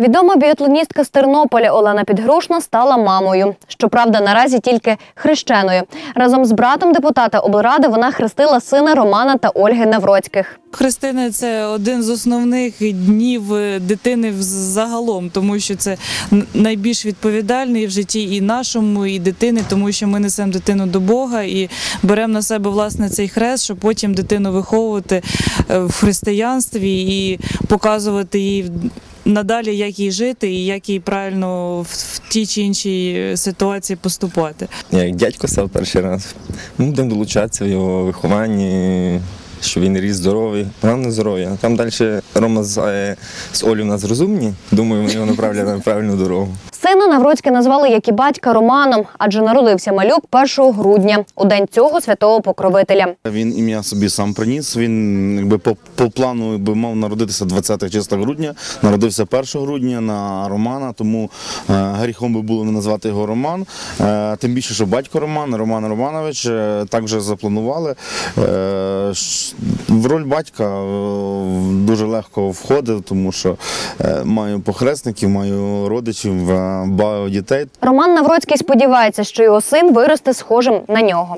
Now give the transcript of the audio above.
Відома біатлоністка з Тернополя Олена Підгрушна стала мамою. Щоправда, наразі тільки хрещеною. Разом з братом депутата облради вона хрестила сина Романа та Ольги Навроцьких. Христина це один з основних днів е, дитини загалом, тому що це найбільш відповідальний в житті і нашому, і дитини, тому що ми несемо дитину до Бога і беремо на себе власне цей хрест, щоб потім дитину виховувати е, в християнстві і показувати їй надалі, як їй жити і як їй правильно в, в тій чи іншій ситуації поступати. Я як дядько став перший раз. Будемо долучатися в його вихованні, що він ріс здоровий, головне здоров'я. Там далі Рома з, е, з Олі у нас розумні. Думаю, вони його направлять на правильну дорогу. Сина Навроцькі назвали як і батька Романом, адже народився малюк 1 грудня, у день цього святого покровителя. Він ім'я собі сам приніс. Він якби по, по плану якби, мав народитися 20 числа грудня. Народився 1 грудня на Романа, тому е, гріхом би було не назвати його Роман. Е, тим більше, що батько Роман, Роман Романович, е, також запланували. Е, в роль батька е, дуже легко входив, тому що е, маю похресників, маю родичів, е, багато дітей. Роман Навроцький сподівається, що його син виросте схожим на нього.